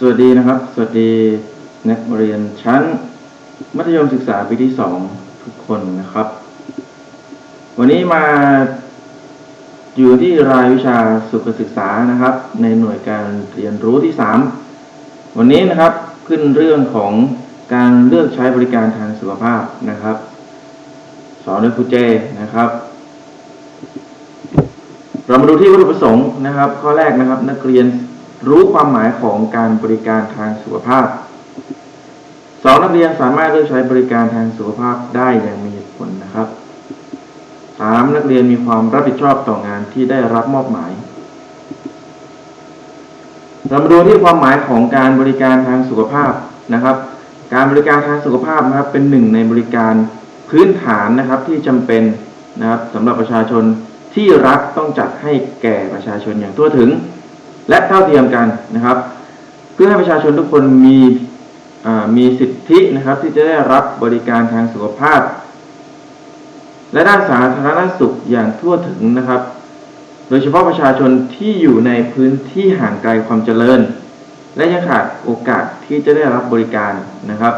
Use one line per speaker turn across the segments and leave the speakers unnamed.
สวัสดีนะครับ สวัสดีนักเรียนชั้น มัธยมศึกษาปีที่สองทุกคนนะครับ วันนี้มาอยู่ที่รายวิชาสุขศึกษานะครับ ในหน่วยการเรียนรู้ที่สามวันนี้นะครับขึ้นเรื่องของการเลือกใช้บริการทางสุขภาพนะครับ สอนโดยครูเจนะครับ เรามาดูที่วัตถุประสงค์นะครับ ข้อแรกนะครับ นักเรียน รู้ความหมายของการบริการทางสุขภาพสองนักเรียนสามารถเลือกใช้บริการทางสุขภาพได้อย่างมีผลนะครับสามนักเรียนมีความรับผิดชอบต่องานที่ได้รับมอบหมาย เรามาดูที่ความหมายของการบริการทางสุขภาพนะครับ การบริการทางสุขภาพนะครับเป็นหนึ่งในบริการพื้นฐานนะครับที่จำเป็นนะครับสำหรับประชาชนที่รัฐต้องจัดให้แก่ประชาชนอย่างทั่วถึง และเท่าเทียมกันนะครับ เพื่อให้ประชาชนทุกคนมีมีสิทธินะครับที่จะได้รับบริการทางสุขภาพ และด้านสาธารณสุขอย่างทั่วถึงนะครับ โดยเฉพาะประชาชนที่อยู่ในพื้นที่ห่างไกลความเจริญ และยังขาดโอกาสที่จะได้รับบริการนะครับ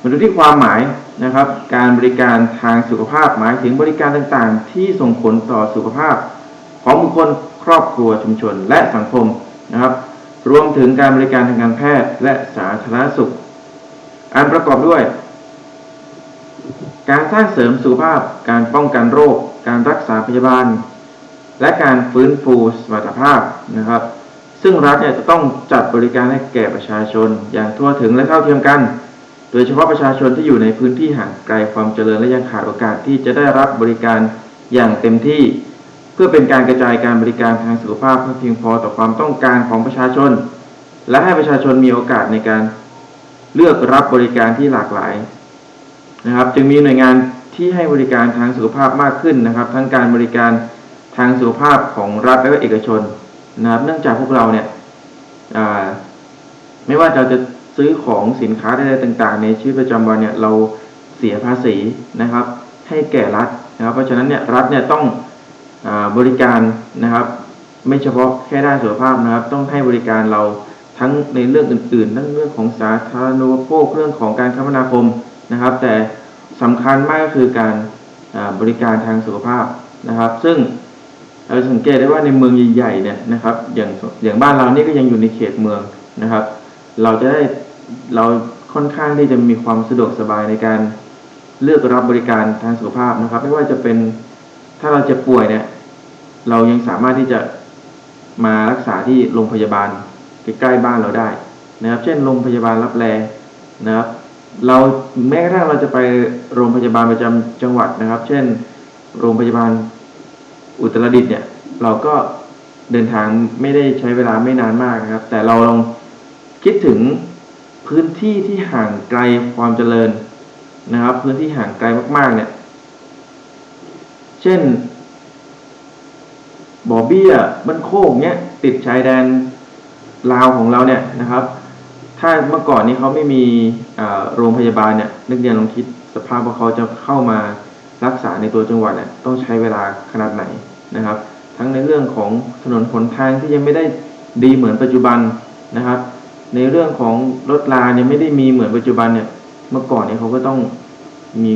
มาดูที่ความหมายนะครับ การบริการทางสุขภาพหมายถึงบริการต่างๆ ที่ส่งผลต่อสุขภาพ ของบุคคล ครอบครัวชุมชน และสังคมนะครับ รวมถึงการบริการทางการแพทย์และสาธารณสุข อันประกอบด้วย การสร้างเสริมสุขภาพ การป้องกันโรค การรักษาพยาบาล และการฟื้นฟูสมรรถภาพนะครับ ซึ่งรัฐเนี่ยจะต้องจัดบริการให้แก่ประชาชน อย่างทั่วถึงและเท่าเทียมกันโดยเฉพาะประชาชนที่อยู่ในพื้นที่ห่างไกลความเจริญและยังขาดโอกาสที่จะได้รับบริการอย่างเต็มที่ เพื่อเป็นการกระจายการบริการทางสุขภาพให้เพียงพอต่อความต้องการของประชาชน และให้ประชาชนมีโอกาสในการเลือกรับบริการที่หลากหลายนะครับ จึงมีหน่วยงานที่ให้บริการทางสุขภาพมากขึ้นนะครับ ทั้งการบริการทางสุขภาพของรัฐและเอกชนนะครับ เนื่องจากพวกเราเนี่ยไม่ว่าเราจะซื้อของสินค้าใดๆต่างๆ ในชีวิตประจำวันเนี่ยเราเสียภาษีนะครับ ให้แก่รัฐนะครับ เพราะฉะนั้นเนี่ยรัฐเนี่ยต้อง บริการนะครับ ไม่เฉพาะแค่ด้านสุขภาพนะครับ ต้องให้บริการเราทั้งในเรื่องอื่นๆทั้งเรื่องของสาธารณูปโภคเรื่องของการคมนาคมนะครับ แต่สำคัญมากก็คือการบริการทางสุขภาพนะครับ ซึ่งเราสังเกตได้ว่าในเมืองใหญ่ๆเนี่ยนะครับ อย่างอย่างบ้านเรานี่ก็ยังอยู่ในเขตเมืองนะครับ เราจะได้เราค่อนข้างที่จะมีความสะดวกสบายในการเลือกรับบริการทางสุขภาพนะครับ ไม่ว่าจะเป็น ถ้าเราเจ็บป่วยเนี่ย เรายังสามารถที่จะมารักษาที่โรงพยาบาลใกล้ๆบ้านเราได้นะครับ เช่นโรงพยาบาลรับแลนะครับ เราแม้กระทั่งเราจะไปโรงพยาบาลประจำจังหวัดนะครับ เช่น โรงพยาบาลอุตรดิตถ์เนี่ย เราก็เดินทางไม่ได้ใช้เวลาไม่นานมากนะครับ แต่เราลองคิดถึงพื้นที่ที่ห่างไกลความเจริญนะครับ พื้นที่ห่างไกลมากๆเนี่ย เช่น บ่อเบี้ยบ้านโคกเนี่ยติดชายแดนลาวของเราเนี่ยนะครับ ถ้าเมื่อก่อนนี้เขาไม่มีโรงพยาบาลเนี่ยนักเรียนลองคิดสภาพว่าเขาจะเข้ามารักษาในตัวจังหวัดเนี่ยต้องใช้เวลาขนาดไหนนะครับ ทั้งในเรื่องของถนนหนทางที่ยังไม่ได้ดีเหมือนปัจจุบันนะครับ ในเรื่องของรถราเนี่ยไม่ได้มีเหมือนปัจจุบันเนี่ยเมื่อก่อนเนี่ยเขาก็ต้องมี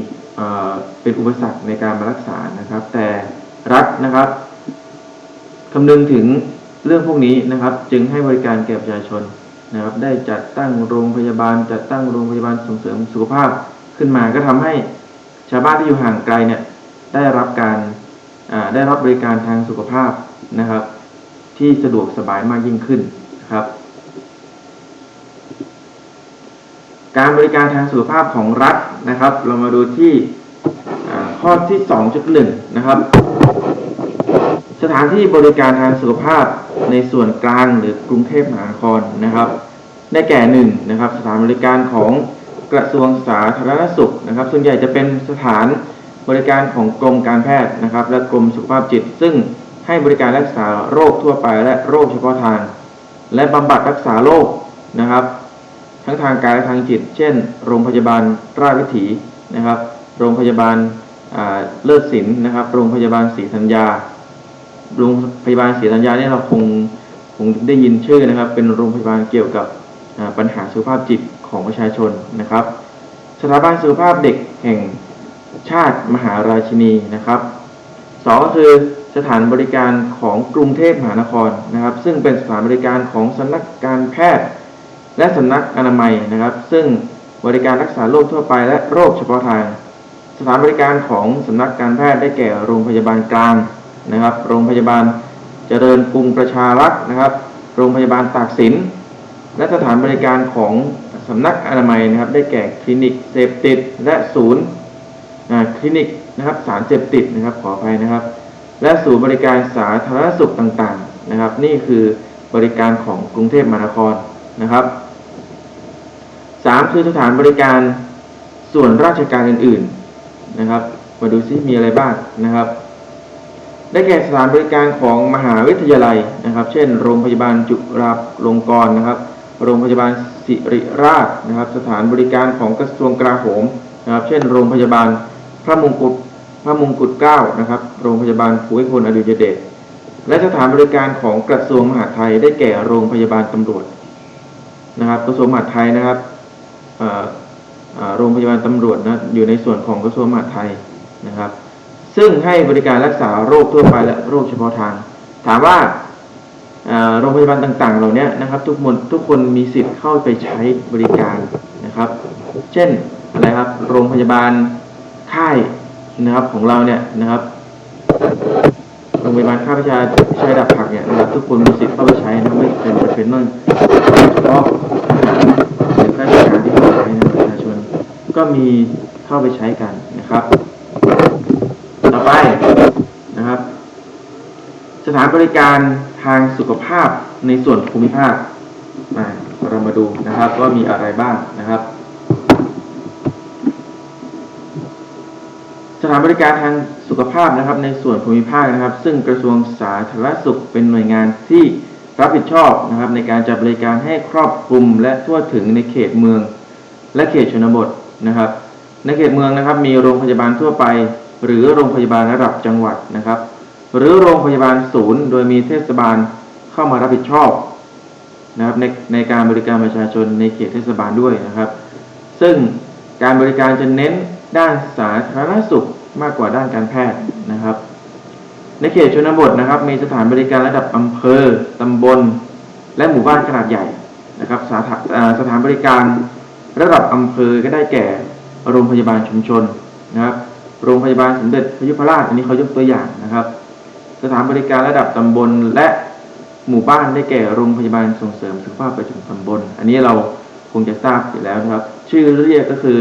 เป็นอุปสรรคในการมารักษานะครับ แต่รัฐนะครับคำนึงถึงเรื่องพวกนี้นะครับ จึงให้บริการแก่ประชาชนนะครับ ได้จัดตั้งโรงพยาบาล จัดตั้งโรงพยาบาลส่งเสริมสุขภาพขึ้นมาก็ทำให้ชาวบ้านที่อยู่ห่างไกลเนี่ยได้รับการได้รับบริการทางสุขภาพนะครับ ที่สะดวกสบายมากยิ่งขึ้นนะครับ การบริการทางสุขภาพของรัฐนะครับ เรามาดูที่ข้อที่ 2.1 นะครับ สถานที่บริการทางสุขภาพในส่วนกลางหรือกรุงเทพมหานครนะครับ ได้แก่หนึ่งนะครับ สถานบริการของกระทรวงสาธารณสุขนะครับ ส่วนใหญ่จะเป็นสถานบริการของกรมการแพทย์นะครับ และกรมสุขภาพจิต ซึ่งให้บริการรักษาโรคทั่วไปและโรคเฉพาะทาง และบำบัดรักษาโรคนะครับ ทั้งทางกายและทางจิต เช่น โรงพยาบาลราชวิถีนะครับ โรงพยาบาลเลิศศิลป์นะครับ โรงพยาบาลศรีธัญญา โรงพยาบาลศรีธัญญาเนี่ยเราคงคงได้ยินชื่อนะครับ เป็นโรงพยาบาลเกี่ยวกับปัญหาสุขภาพจิตของประชาชนนะครับ สถาบันสุขภาพเด็กแห่งชาติมหาราชินีนะครับสองก็คือสถานบริการของกรุงเทพมหานครนะครับ ซึ่งเป็นสถานบริการของสำนักการแพทย์ และสำนักอนามัยนะครับ ซึ่งบริการรักษาโรคทั่วไปและโรคเฉพาะทาง สถานบริการของสำนักการแพทย์ได้แก่โรงพยาบาลกลางนะครับ โรงพยาบาลเจริญกรุงประชารักษ์นะครับ โรงพยาบาลตากสิน และสถานบริการของสำนักอนามัยนะครับ ได้แก่คลินิกเสพติดและศูนย์คลินิกนะครับสารเสพติดนะครับขออภัยนะครับ และศูนย์บริการสาธารณสุขต่างๆนะครับ นี่คือบริการของกรุงเทพมหานครนะครับ สามคือสถานบริการส่วนราชการอื่นๆนะครับ มาดูซิมีอะไรบ้างนะครับ ได้แก่สถานบริการของมหาวิทยาลัยนะครับ เช่น โรงพยาบาลจุฬาลงกรณ์นะครับ โรงพยาบาลศิริราชนะครับ สถานบริการของกระทรวงกลาโหมนะครับ เช่น โรงพยาบาลพระมงกุฎพระมงกุฎเกล้านะครับ โรงพยาบาลภูมิพลอดุลยเดชและสถานบริการของกระทรวงมหาดไทยได้แก่โรงพยาบาลตำรวจนะครับ กระทรวงมหาดไทยนะครับ โรงพยาบาลตำรวจนะอยู่ในส่วนของกระทรวงมหาดไทยนะครับ ซึ่งให้บริการรักษาโรคทั่วไปและโรคเฉพาะทาง ถามว่าโรงพยาบาลต่าง ๆ เหล่านี้นะครับ ทุกคนทุกคนมีสิทธิ์เข้าไปใช้บริการนะครับ เช่นอะไรครับโรงพยาบาลค่ายนะครับของเราเนี่ยนะครับโรงพยาบาลค่ายประชาใช้ดับผักเนี่ยนะครับทุกคนมีสิทธิ์เข้าไปใช้นะไม่เป็นเป็นต้องเฉพาะ ก็มีเข้าไปใช้กันนะครับ ต่อไปนะครับ สถานบริการทางสุขภาพในส่วนภูมิภาคมาเรามาดูนะครับว่ามีอะไรบ้างนะครับ สถานบริการทางสุขภาพนะครับในส่วนภูมิภาคนะครับ ซึ่งกระทรวงสาธารณสุขเป็นหน่วยงานที่รับผิดชอบนะครับในการจัดบริการให้ครอบคลุมและทั่วถึงในเขตเมือง และเขตชนบท นะครับ ในเขตเมืองนะครับมีโรงพยาบาลทั่วไป หรือโรงพยาบาลระดับจังหวัดนะครับ หรือโรงพยาบาลศูนย์ โดยมีเทศบาลเข้ามารับผิดชอบนะครับในในการบริการประชาชนในเขตเทศบาลด้วยนะครับ ซึ่งการบริการจะเน้นด้านสาธารณสุขมากกว่าด้านการแพทย์นะครับ ในเขตชนบทนะครับ มีสถานบริการระดับอำเภอ ตำบล และหมู่บ้านขนาดใหญ่นะครับสถานสถานบริการ ระดับอำเภอก็ได้แก่โรงพยาบาลชุมชนนะครับ โรงพยาบาลสมเด็จพยุพราชอันนี้เขายกตัวอย่างนะครับ สถานบริการระดับตำบลและหมู่บ้านได้แก่โรงพยาบาลส่งเสริมสุขภาพประจำตำบล อันนี้เราคงจะทราบอยู่แล้วนะครับ ชื่อเรียกก็คือ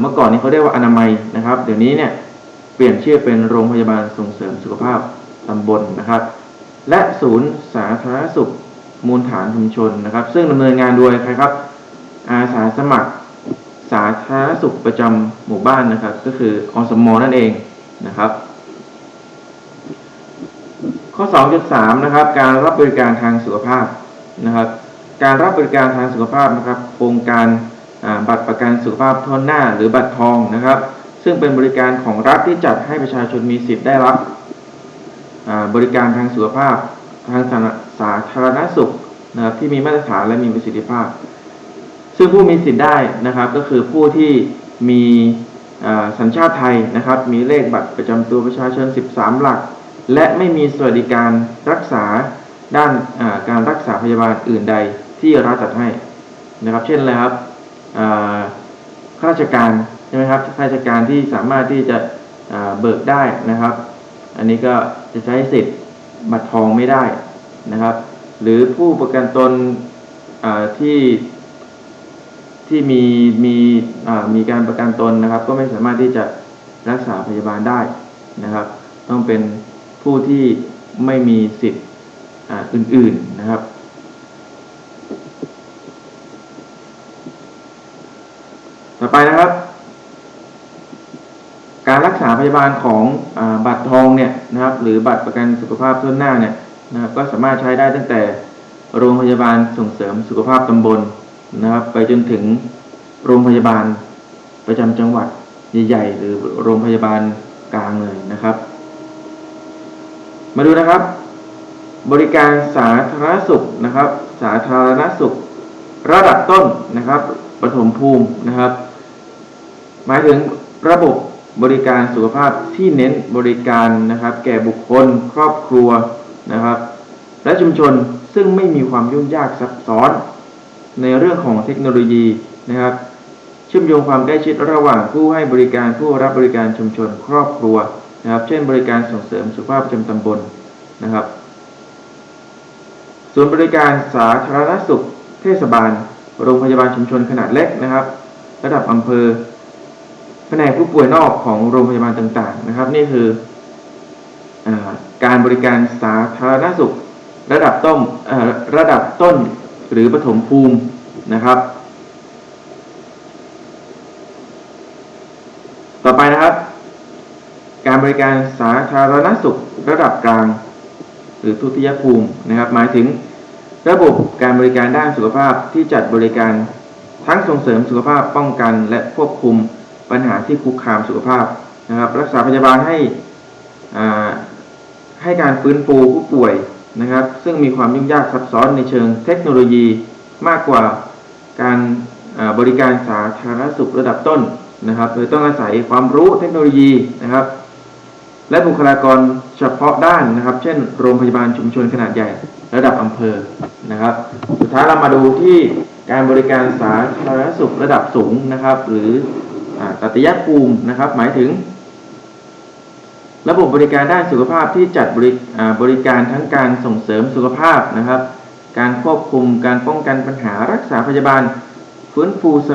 เมื่อก่อนนี้เขาเรียกว่าอนามัยนะครับ เดี๋ยวนี้เนี่ยเปลี่ยนชื่อเป็นโรงพยาบาลส่งเสริมสุขภาพตำบลนะครับ และศูนย์สาธารณสุขมูลฐานชุมชนนะครับ ซึ่งดำเนินงานโดยใครครับ อาสาสมัคร สาธารณสุขประจำหมู่บ้านนะครับ ก็คืออสมนั่นเองนะครับข้อ 2.3 นะครับ การรับบริการทางสุขภาพนะครับ การรับบริการทางสุขภาพนะครับโครงการบัตรประกันสุขภาพทั่วหน้าหรือบัตรทองนะครับ ซึ่งเป็นบริการของรัฐที่จัดให้ประชาชนมีสิทธิ์ได้รับบริการทางสุขภาพทางสาธารณสุขนะครับที่มีมาตรฐานและมีประสิทธิภาพ ซึ่งผู้มีสิทธิ์ได้นะครับก็คือผู้ที่มีสัญชาติไทยนะครับ มีเลขบัตรประจำตัวประชาชน 13 หลัก และไม่มีสวัสดิการรักษาด้านการรักษาพยาบาลอื่นใดที่รัฐจัดให้นะครับ เช่นอะไรครับข้าราชการใช่ไหมครับข้าราชการที่สามารถที่จะเบิกได้นะครับ อันนี้ก็จะใช้สิทธิ์บัตรทองไม่ได้นะครับ หรือผู้ประกันตนที่ ที่มีมีมีการประกันตนนะครับ ก็ไม่สามารถที่จะรักษาพยาบาลได้นะครับ ต้องเป็นผู้ที่ไม่มีสิทธิ์อื่นๆนะครับ ต่อไปนะครับ การรักษาพยาบาลของอบัตรทองเนี่ยนะครับ หรือบัตรประกันสุขภาพทั่วหน้าเนี่ยนะครับก็สามารถใช้ได้ตั้งแต่โรงพยาบาลส่งเสริมสุขภาพตำบล นะครับ ไปจนถึงโรงพยาบาลประจำจังหวัดใหญ่ๆหรือโรงพยาบาลกลางเลยนะครับ มาดูนะครับ บริการสาธารณสุขนะครับ สาธารณสุขระดับต้นนะครับปฐมภูมินะครับ หมายถึงระบบบริการสุขภาพที่เน้นบริการนะครับ แก่บุคคลครอบครัวนะครับ และชุมชนซึ่งไม่มีความยุ่งยากซับซ้อน ในเรื่องของเทคโนโลยีนะครับ เชื่อมโยงความใกล้ชิดระหว่างผู้ให้บริการผู้รับบริการชุมชนครอบครัวนะครับ เช่น บริการส่งเสริมสุขภาพประจำตำบลนะครับศูนย์บริการสาธารณสุข เทศบาล โรงพยาบาลชุมชนขนาดเล็กนะครับ ระดับอำเภอแผนกผู้ป่วยนอกของโรงพยาบาลต่างๆนะครับ นี่คืออการบริการสาธารณสุข ระดับต้นระดับต้น หรือปฐมภูมินะครับ ต่อไปนะครับ การบริการสาธารณสุขระดับกลาง หรือทุติยภูมินะครับ หมายถึงระบบการบริการด้านสุขภาพที่จัดบริการทั้งส่งเสริมสุขภาพป้องกันและควบคุมปัญหาที่คุกคามสุขภาพนะครับ รักษาพยาบาลให้อ่าให้การฟื้นฟูผู้ป่วย นะครับ ซึ่งมีความยุ่งยากซับซ้อนในเชิงเทคโนโลยีมากกว่าการบริการสาธารณสุขระดับต้นนะครับโดยต้องอาศัยความรู้เทคโนโลยีนะครับ และบุคลากรเฉพาะด้านนะครับ เช่น โรงพยาบาลชุมชนขนาดใหญ่ระดับอำเภอนะครับ สุดท้ายเรามาดูที่การบริการสาธารณสุขระดับสูงนะครับ หรืออ่าตยภูมินะครับ หมายถึง ระบบบริการด้านสุขภาพที่จัดบริบริการทั้งการส่งเสริมสุขภาพนะครับ การควบคุมการป้องกันปัญหารักษาพยาบาลฟื้นฟูส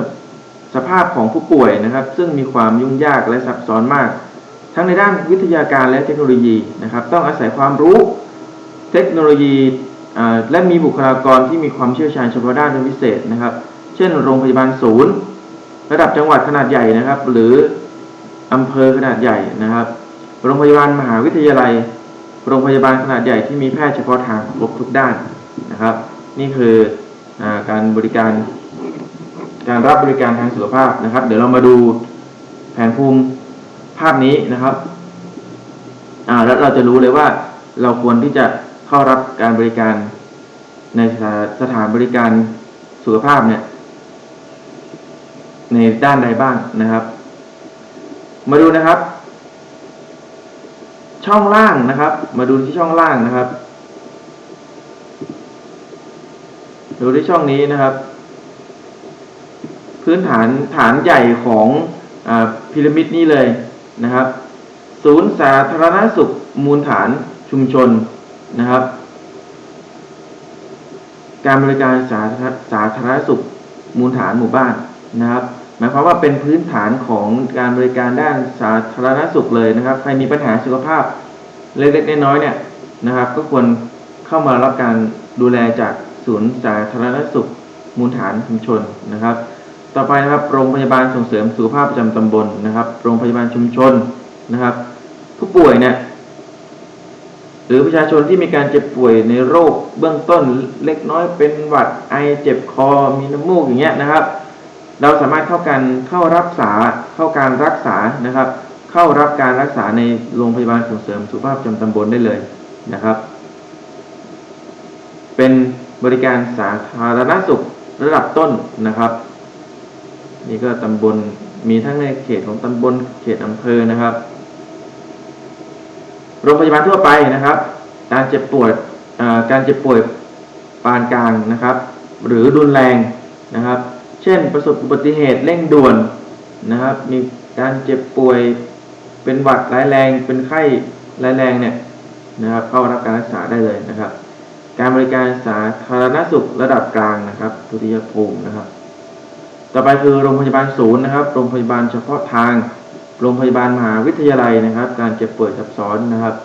สภาพของผู้ป่วยนะครับ ซึ่งมีความยุ่งยากและซับซ้อนมาก ทั้งในด้านวิทยาการและเทคโนโลยีนะครับ ต้องอาศัยความรู้เทคโนโลยีและมีบุคลากรที่มีความเชี่ยวชาญเฉพาะด้านเป็นพิเศษนะครับ เช่น โรงพยาบาลศูนย์ ระดับจังหวัดขนาดใหญ่นะครับ หรืออำเภอขนาดใหญ่นะครับ โรงพยาบาลมหาวิทยาลัย โรงพยาบาลขนาดใหญ่ที่มีแพทย์เฉพาะทางครบทุกด้านนะครับ นี่คืออการบริการ การรับบริการทางสุขภาพนะครับ เดี๋ยวเรามาดูแผนภูมิภาพนี้นะครับแล้วเราจะรู้เลยว่าเราควรที่จะเข้ารับการบริการในสถานบริการสุขภาพเนี่ยในด้านใดบ้างนะครับ มาดูนะครับ ช่องล่างนะครับ มาดูที่ช่องล่างนะครับ ดูที่ช่องนี้นะครับ พื้นฐานฐานใหญ่ของอพีระมิดนี้เลยนะครับ ศูนย์สาธารณสุขมูลฐานชุมชนนะครับ การบริการสาธารณสุขมูลฐานหมู่บ้านนะครับ มายความว่าเป็นพื้นฐานของการบริการด้านสาธารณสุขเลยนะครับ ใครมีปัญหาสุขภาพเล็กๆน้อยๆเนี่ยนะครับ ก็ควรเข้ามารับการดูแลจากศูนย์สาธารณสุขมูลฐานชุมชนนะครับ ต่อไปนะครับโรงพยาบาลส่งเสริมสุขภาพประจำตำบลนะครับ โรงพยาบาลชุมชนนะครับ ผู้ป่วยเนี่ยหรือประชาชนที่มีการเจ็บป่วยในโรคเบื้องต้นเล็กน้อยเป็นหวัดไอเจ็บคอมีน้ำมูกอย่างเงี้ยนะครับ เราสามารถเข้าการเข้ารักษาเข้าการรักษานะครับ เข้ารับการรักษาในโรงพยาบาลส่งเสริมสุขภาพประจำตำบลได้เลยนะครับ เป็นบริการสาธารณสุขระดับต้นนะครับ นี่ก็ตำบลมีทั้งในเขตของตำบลเขตอำเภอนะครับ โรงพยาบาลทั่วไปนะครับ การเจ็บป่วยการเจ็บป่วยปานกลางนะครับ หรือรุนแรงนะครับ เช่น ประสบอุบัติเหตุเร่งด่วนนะครับ มีการเจ็บป่วยเป็นหวัดร้ายแรงเป็นไข้ร้ายแรงเนี่ยนะครับเข้ารับการรักษาได้เลยนะครับ การบริการสาธารณสุขระดับกลางนะครับทุติยภูมินะครับ ต่อไปคือโรงพยาบาลศูนย์นะครับโรงพยาบาลเฉพาะทางโรงพยาบาลมหาวิทยาลัยนะครับ การเจ็บป่วยซับซ้อนนะครับ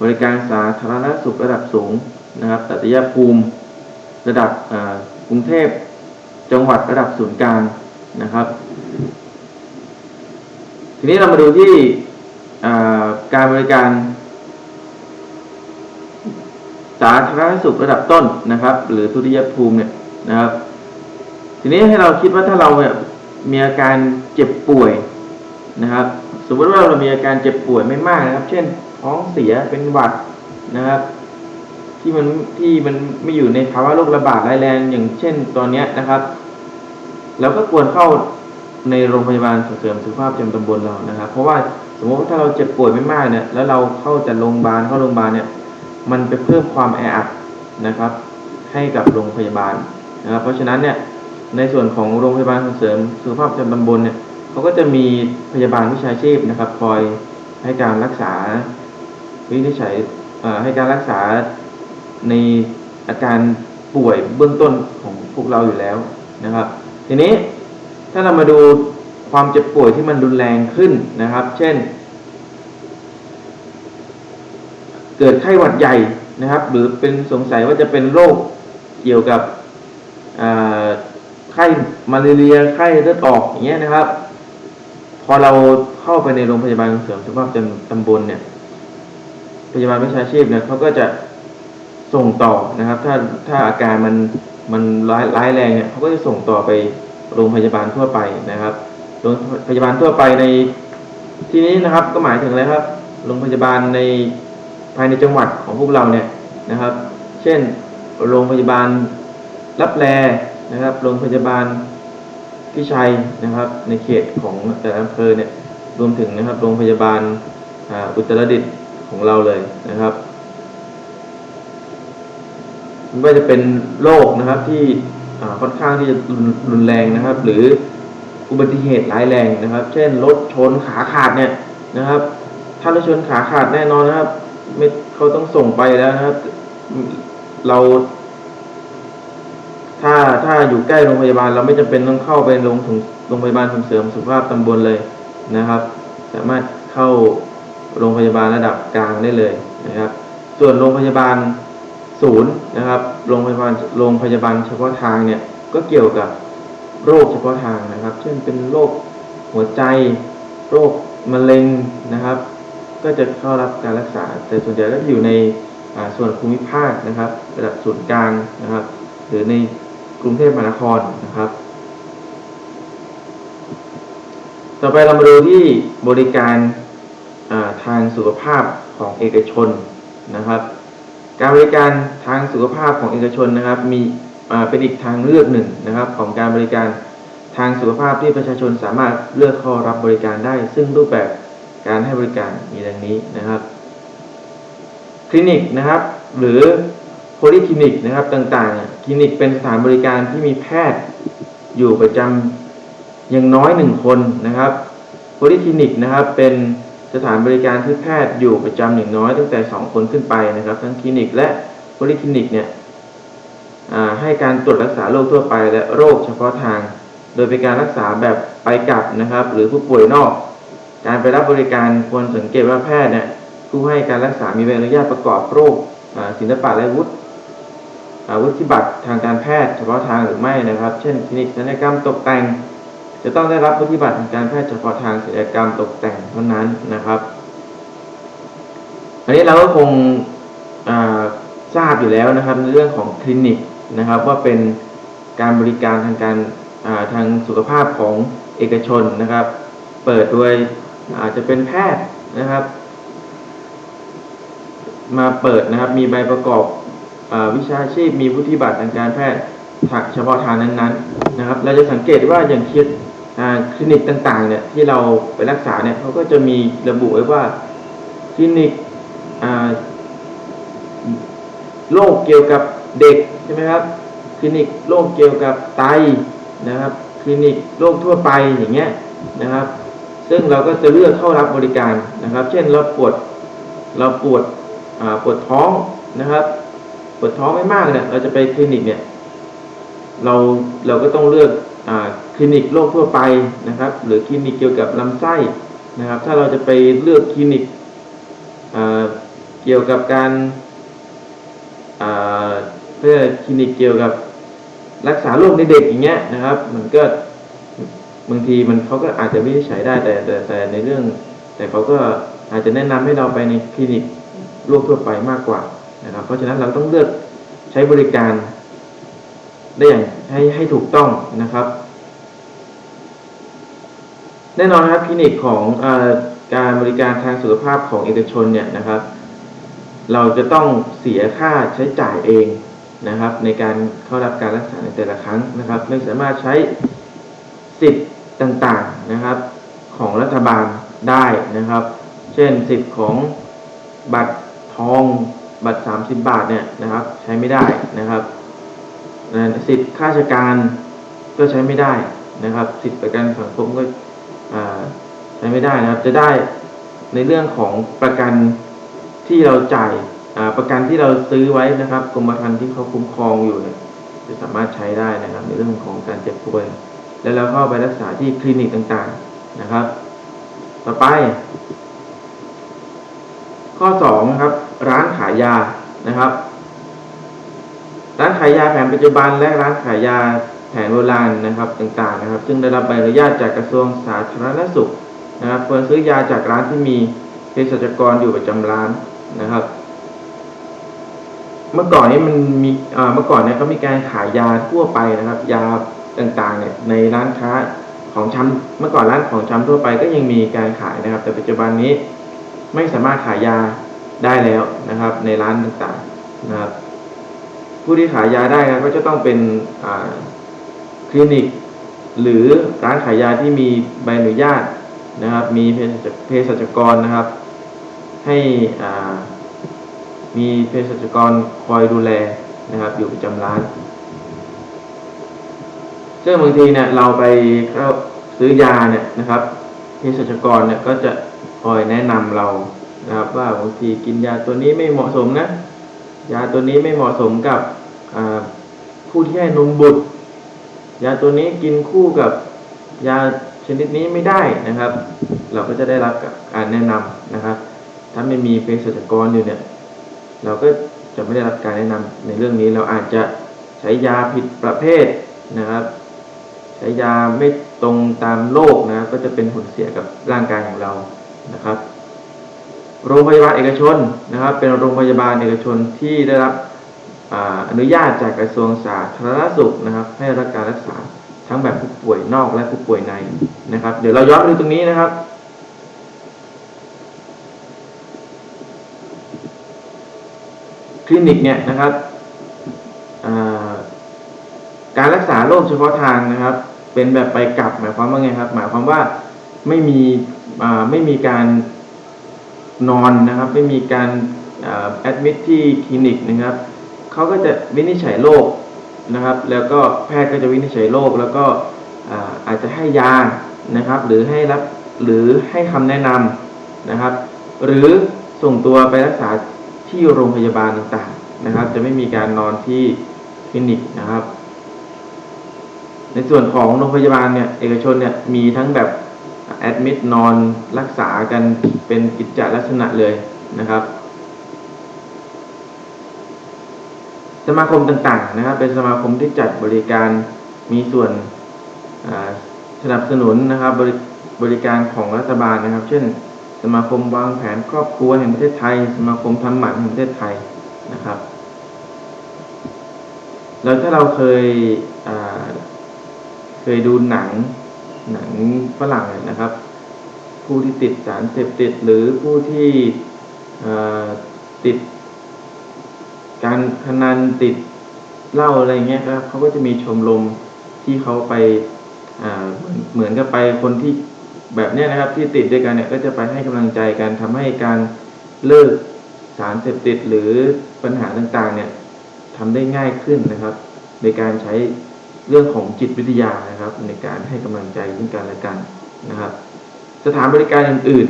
บริการสาธารณสุขระดับสูงนะครับตติยภูมิ ระดับกรุงเทพ จังหวัดระดับศูนย์กลางนะครับ ทีนี้เรามาดูที่การบริการ สาธารณสุขระดับต้นนะครับ หรือทุติยภูมิเนี่ยนะครับ ทีนี้ให้เราคิดว่าถ้าเราเนี่ยมีอาการเจ็บป่วยนะครับ สมมติว่าเรามีอาการเจ็บป่วยไม่มากนะครับ เช่นท้องเสียเป็นหวัดนะครับ ที่มันที่มันไม่อยู่ในภาวะโรคระบาดร้ายแรงอย่างเช่นตอนเนี้ยนะครับเราก็ควรเข้าในโรงพยาบาลส่งเสริมสุขภาพประจำตำบลเรานะครับ เพราะว่าสมมติว่าถ้าเราเจ็บป่วยไม่มากเนี่ยแล้วเราเข้าแต่โรงพยาบาลเข้าโรงพยาบาลเนี่ย มันไปเพิ่มความแออัดนะครับ ให้กับโรงพยาบาลนะครับ เพราะฉะนั้นเนี่ยในส่วนของโรงพยาบาลส่งเสริมสุขภาพประจำตำบลเนี่ยเขาก็จะมีพยาบาลวิชาชีพนะครับ คอยให้การรักษาวินิจฉัยให้การรักษา ในอาการป่วยเบื้องต้นของพวกเราอยู่แล้วนะครับ ทีนี้ถ้าเรามาดูความเจ็บป่วยที่มันรุนแรงขึ้นนะครับ เช่น เกิดไข้หวัดใหญ่นะครับ หรือเป็นสงสัยว่าจะเป็นโรคเกี่ยวกับไข้มาลาเรียไข้เลือดออกอย่างเงี้ยนะครับ พอเราเข้าไปในโรงพยาบาลเสริมสุขภาพจำตำบลเนี่ยพยาบาลวิชาชีพเนี่ยเขาก็จะ ส่งต่อนะครับ ถ้าถ้าอาการมันมันร้ายร้ายแรงเนี่ยเขาก็จะส่งต่อไปโรงพยาบาลทั่วไปนะครับโรงพยาบาลทั่วไปในที่นี้นะครับก็หมายถึงอะไรครับโรงพยาบาลในภายในจังหวัดของพวกเราเนี่ยนะครับ เช่นโรงพยาบาลรับแลนะครับ โรงพยาบาลพิชัยนะครับ ในเขตของแต่ละอำเภอเนี่ยรวมถึงนะครับ โรงพยาบาลอุตรดิตถ์ของเราเลยนะครับ ไม่ว่าจะเป็นโรคนะครับที่ค่อนข้างที่จะรุนรุนแรงนะครับ หรืออุบัติเหตุร้ายแรงนะครับ เช่นรถชนขาขาดเนี่ยนะครับ ถ้ารถชนขาขาดแน่นอนนะครับไม่เขาต้องส่งไปแล้วนะครับ เรา ถ้าถ้าอยู่ใกล้โรงพยาบาล เราไม่จำเป็นต้องเข้าไปโรงถึงโรงพยาบาลส่งเสริมสุขภาพตำบลเลยนะครับ สามารถเข้าโรงพยาบาลระดับกลางได้เลยนะครับ ส่วนโรงพยาบาล ศูนย์นะครับโรงพยาบาลโรงพยาบาลเฉพาะทางเนี่ยก็เกี่ยวกับโรคเฉพาะทางนะครับ เช่นเป็นโรคหัวใจ โรคมะเร็งนะครับ ก็จะเข้ารับการรักษา แต่ส่วนใหญ่ก็อยู่ในส่วนภูมิภาคนะครับ ระดับศูนย์กลางนะครับ หรือในกรุงเทพมหานครนะครับ ต่อไปเรามาดูที่บริการทางสุขภาพของเอกชนนะครับ การบริการทางสุขภาพของเอกชนนะครับ มีเป็นอีกทางเลือกหนึ่งนะครับ ของการบริการทางสุขภาพที่ประชาชนสามารถเลือกเข้ารับบริการได้ ซึ่งรูปแบบการให้บริการมีดังนี้นะครับ คลินิกนะครับ หรือโพลีคลินิกนะครับต่างๆ คลินิกเป็นสถานบริการที่มีแพทย์อยู่ประจำอย่างน้อยหนึ่งคนนะครับโพลีคลินิกนะครับเป็น สถานบริการที่แพทย์อยู่ประจำอย่างน้อยตั้งแต่สองคนขึ้นไปนะครับ ทั้งคลินิกและโพลีคลินิกเนี่ยให้การตรวจรักษาโรคทั่วไป และโรคเฉพาะทาง โดยเป็นการรักษาแบบไปกลับนะครับ หรือผู้ป่วยนอก การไปรับบริการควรสังเกตว่าแพทย์เนี่ยผู้ให้การรักษามีใบอนุญาตประกอบโรคศิลปะและวุฒิวุฒิบัตรทางการแพทย์เฉพาะทางหรือไม่นะครับ เช่นคลินิกศัลยกรรมตกแต่ง จะต้องได้รับวุฒิบัตรทางการแพทย์เฉพาะทางศัลยกรรมตกแต่งเท่านั้นนะครับ อันนี้เราก็คงทราบอยู่แล้วนะครับ ในเรื่องของคลินิกนะครับ ว่าเป็นการบริการทางการาทางสุขภาพของเอกชนนะครับ เปิดโดยอาจจะเป็นแพทย์นะครับ มาเปิดนะครับมีใบประกอบอวิชาชีพมีวุฒิบัตรทางการแพทย์เฉพาะทางนั้นๆนะครับ เราจะสังเกตว่าอย่างคิดอ่ คลินิกต่างๆเนี่ยที่เราไปรักษาเนี่ยเขาก็จะมีระบุไว้ว่าคลินิกโรคเกี่ยวกับเด็กใช่ไหมครับคลินิกโรคเกี่ยวกับไตนะครับคลินิกโรคทั่วไปอย่างเงี้ยนะครับ ซึ่งเราก็จะเลือกเข้ารับบริการนะครับ เช่นเราปวดเราปวดปวดท้องนะครับปวดท้องไม่มากเนี่ยเราจะไปคลินิกเนี่ยเราเราก็ต้องเลือก คลินิกโรคทั่วไปนะครับ หรือคลินิกเกี่ยวกับลำไส้นะครับ ถ้าเราจะไปเลือกคลินิกเกี่ยวกับการเพื่อคลินิกเกี่ยวกับรักษาโรคในเด็กอย่างเงี้ยนะครับ มันก็บางทีมันเขาก็อาจจะวินิจฉัยได้แต่แต่แต่ในเรื่อง แต่เขาก็อาจจะแนะนำให้เราไปในคลินิกโรคทั่วไปมากกว่านะครับ เพราะฉะนั้นเราต้องเลือกใช้บริการ ได้อย่างให้ให้ถูกต้องนะครับ แน่นอนนะครับคลินิกของอการบริการทางสุขภาพของเอกชนเนี่ยนะครับ เราจะต้องเสียค่าใช้จ่ายเองนะครับ ในการเข้ารับการรักษาในแต่ละครั้งนะครับ ไม่สามารถใช้สิทธิ์ต่างๆนะครับของรัฐบาลได้นะครับ เช่นสิทธิ์ของบัตรทองบัตร 30 บาทเนี่ยนะครับ ใช้ไม่ได้นะครับ นะสิทธิ์ข้าราชการก็ใช้ไม่ได้นะครับ สิทธิ์ประกันสังคมก็ใช้ไม่ได้นะครับ จะได้ในเรื่องของประกันที่เราจ่ายประกันที่เราซื้อไว้นะครับกรมธรรม์ที่เขาคุ้มครองอยู่เนี่ยจะสามารถใช้ได้นะครับ ในเรื่องของการเจ็บป่วย แล้วเราเข้าไปรักษาที่คลินิกต่างๆนะครับ ต่อไป ข้อสองนะครับ ร้านขายยานะครับ ร้านขายยาแผนปัจจุบันและร้านขายยาแผนโบราณนะครับต่างๆนะครับ ซึ่งได้รับใบอนุญาตจากกระทรวงสาธารณสุขนะครับควรซื้อยาจากร้านที่มีเภสัชกรอยู่ประจำร้านนะครับ เมื่อก่อนนี้มันมีเมื่อก่อนเนี่ยเขามีการขายยาทั่วไปนะครับ ยาต่างๆเนี่ยในร้านค้าของชำเมื่อก่อนร้านของชำทั่วไปก็ยังมีการขายนะครับ แต่ปัจจุบันนี้ไม่สามารถขายยาได้แล้วนะครับ ในร้านต่างๆนะครับ ผู้ที่ขายยาได้ครับก็จะต้องเป็นคลินิก หรือร้านขายยาที่มีใบอนุญาตนะครับ มีเภสัชกรนะครับ ให้มีเภสัชกรคอยดูแลนะครับ อยู่ประจำร้านซึ่งบางทีเนี่ยเราไปเข้าซื้อยาเนี่ยนะครับเภสัชกรเนี่ยก็จะคอยแนะนำเรานะครับ ว่าบางทีกินยาตัวนี้ไม่เหมาะสมนะ ยาตัวนี้ไม่เหมาะสมกับผู้ที่ให้นมบุตร ยาตัวนี้กินคู่กับยาชนิดนี้ไม่ได้นะครับ เราก็จะได้รับการแนะนำนะครับ ถ้าไม่มีเภสัชกรอยู่เนี่ย เราก็จะไม่ได้รับการแนะนำในเรื่องนี้เราอาจจะใช้ยาผิดประเภทนะครับ ใช้ยาไม่ตรงตามโรคนะก็จะเป็นผลเสียกับร่างกายของเรานะครับ โรงพยาบาลเอกชนนะครับ เป็นโรงพยาบาลเอกชนที่ได้รับออนุญาตจากกระทรวงสาธารณสุขนะครับ ให้รับการรักษาทั้งแบบผู้ป่วยนอกและผู้ป่วยในนะครับ เดี๋ยวเราย้อนไปดูตรงนี้นะครับ คลินิกเนี่ยนะครับการรักษาโรคเฉพาะทางนะครับ เป็นแบบไปกลับหมายความว่าไงครับ หมายความว่าไม่มีไม่มีการ นอนนะครับ ไม่มีการแอดมิดที่คลินิกนะครับเขาก็จะวินิจฉัยโรคนะครับ แล้วก็แพทย์ก็จะวินิจฉัยโรคแล้วก็อาอาจจะให้ยานะครับ หรือให้รับหรือให้คำแนะนำนะครับ หรือส่งตัวไปรักษาที่โรงพยาบาลต่างๆนะครับ จะไม่มีการนอนที่คลินิกนะครับ ในส่วนของโรงพยาบาลเนี่ยเอกชนเนี่ยมีทั้งแบบ แอดมิดนอนรักษากันเป็นกิจจลักษณะเลยนะครับ สมาคมต่างๆนะครับ เป็นสมาคมที่จัดบริการมีส่วนสนับสนุนนะครับบริบริการของรัฐบาลนะครับ เช่น สมาคมวางแผนครอบครัวแห่งประเทศไทย สมาคมทำหมันแห่งประเทศไทยนะครับแล้วถ้าเราเคยเคยดูหนัง หนังฝรั่งเนี่ยนะครับ ผู้ที่ติดสารเสพติดหรือผู้ที่ติด การพนันติดเหล้าอะไรเงี้ยครับเขาก็จะมีชมรมที่เขาไปเหมือนเหมือนกับไปคนที่แบบเนี้ยนะครับที่ติดด้วยกันเนี่ยก็จะไปให้กำลังใจกันทำให้การเลิกสารเสพติดหรือปัญหาต่างๆเนี่ยทำได้ง่ายขึ้นนะครับ ในการใช้ เรื่องของจิตวิทยานะครับ ในการให้กำลังใจซึ่งกันและกันนะครับ สถานบริการอื่น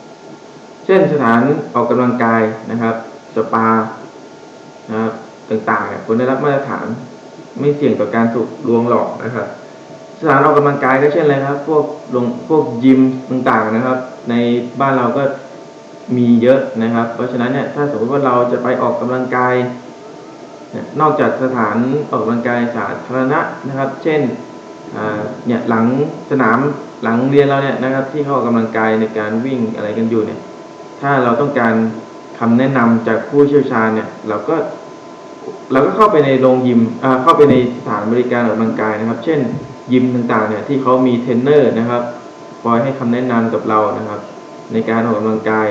ๆ เช่นสถานออกกำลังกายนะครับสปานะครับต่างๆเนี่ยควรได้รับมาตรฐานไม่เสี่ยงต่อการถูกลวงหลอกนะครับ สถานออกกำลังกายก็เช่นอะไรครับ พวกลงพวกยิมต่างๆนะครับ ในบ้านเราก็มีเยอะนะครับ เพราะฉะนั้นเนี่ยถ้าสมมติว่าเราจะไปออกกำลังกาย นอกจากสถานออกกำลังกายสาธารณะนะครับ เช่นเนี่ยหลังสนามหลังเรียนเราเนี่ยนะครับ ที่เขาออกกำลังกายในการวิ่งอะไรกันอยู่เนี่ย ถ้าเราต้องการคำแนะนำจากผู้เชี่ยวชาญเนี่ย เราก็เราก็เข้าไปในโรงยิมเข้าไปในสถานบริการออกกำลังกายนะครับ เช่น ยิมต่างๆเนี่ยที่เขามีเทรนเนอร์นะครับคอยให้คำแนะนำกับเรานะครับ ในการออกกำลังกาย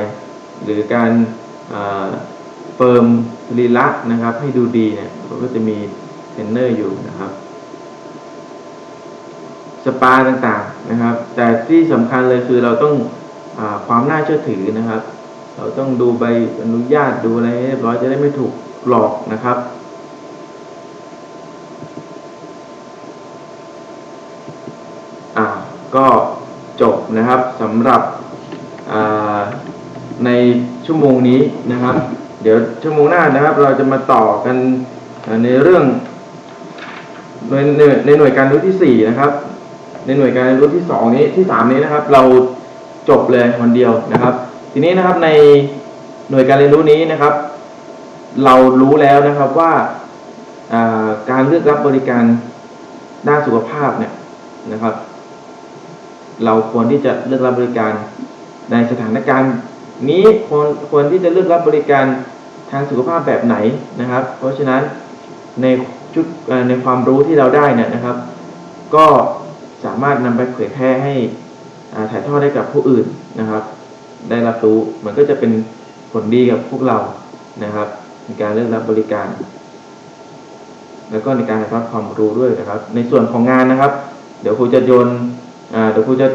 หรือการเฟิร์ม รีระนะครับ ให้ดูดีเนี่ยเราก็จะมีเทรนเนอร์อยู่นะครับ สปาต่างๆนะครับ แต่ที่สำคัญเลยคือเราต้องอความน่าเชื่อถือนะครับ เราต้องดูใบอนุญาตดูอะไรให้เรียบร้อยจะได้ไม่ถูกหลอกนะครับอ่าก็จบนะครับสำหรับในชั่วโมงนี้นะครับ เดี๋ยวชั่วโมงหน้านะครับ เราจะมาต่อกันในเรื่องในในหน่วยการรู้ที่สี่นะครับ ในหน่วยการรู้ที่สองนี้ที่สามนี้นะครับ เราจบเลยวันเดียวนะครับ ทีนี้นะครับในหน่วยการเรียนรู้นี้นะครับ เรารู้แล้วนะครับว่าการเลือกรับบริการด้านสุขภาพเนี่ยนะครับ เราควรที่จะเลือกรับบริการในสถานการณ์นี้ควรควรที่จะเลือกรับบริการ ทางสุขภาพแบบไหนนะครับ เพราะฉะนั้นในชุดในความรู้ที่เราได้เนี่ยนะครับ ก็สามารถนำไปเผยแพร่ให้ถ่ายทอดให้กับผู้อื่นนะครับ ได้รับรู้มันก็จะเป็นผลดีกับพวกเรานะครับ ในการเลือกรับบริการ แล้วก็ในการถ่ายทอดความรู้ด้วยนะครับ ในส่วนของงานนะครับ เดี๋ยวครูจะโยนเดี๋ยวครูจะ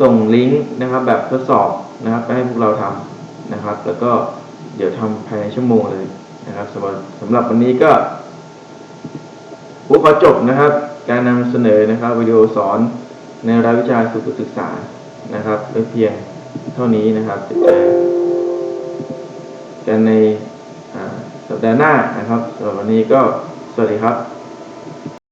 ส่งลิงก์นะครับ แบบทดสอบนะครับไปให้พวกเราทำนะครับ แล้วก็ เดี๋ยวทำภายในชั่วโมงเลยนะครับสำหรับสำหรับวันนี้ก็ผมขอจบนะครับ การนำเสนอนะครับวิดีโอสอนในรายวิชาสุขศึกษานะครับไว้เพียงเท่านี้นะครับจะเจอกันในสัปดาห์หน้านะครับสำหรับวันนี้ก็สวัสดีครับ